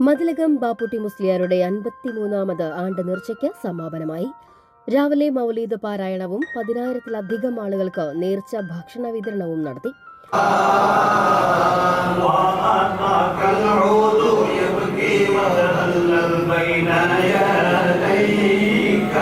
മതിലകം ബാപ്പുട്ടി മുസ്ലിയാരുടെ അൻപത്തിമൂന്നാമത് ആണ്ട് നേർച്ചയ്ക്ക് സമാപനമായി രാവിലെ മൗലീദ് പാരായണവും പതിനായിരത്തിലധികം ആളുകൾക്ക് നേർച്ച ഭക്ഷണ വിതരണവും നടത്തി كالعود يبكي وتهلل بين يديك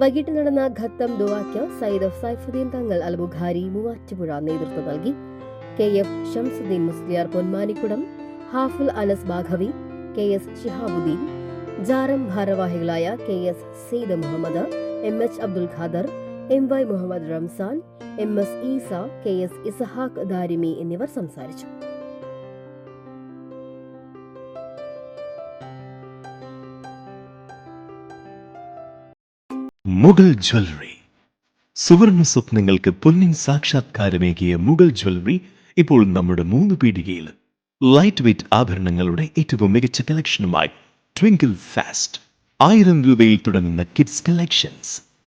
വൈകിട്ട് നടന്ന ഖത്തം ദുവാക്ക് സയ്യിദ് സൈഫുദ്ദീൻ തങ്ങൾ അൽബുഖാരി മൂവാറ്റുപുഴ നേതൃത്വം നൽകി. K F Shamsuddin Musliyar Ponmanikkudam Haful Anas Baghavi K S Shihabuddin ജാറം ഭാരവാഹികളായ K S Sayed Muhammad M H Abdul Khader M Y Muhammad Ramzan M S Eesa K S Isahaq Darimi എന്നിവർ സംസാരിച്ചു. മുഗൾ ജ്വല്ലറി. സുവർണ സ്വപ്നങ്ങൾക്ക് പൊന്നിൻ സാക്ഷാത്കാരമേകിയ Mughal jewellery ഇപ്പോൾ നമ്മുടെ മൂന്ന് പീടികയിൽ light weight ആഭരണങ്ങളുടെ ഏറ്റവും മികച്ച കളക്ഷനുമായി ട്വിങ്കിൾ ഫാസ്റ്റ് ആയിരം രൂപയിൽ തുടങ്ങുന്ന കിഡ്സ് കളക്ഷൻസ്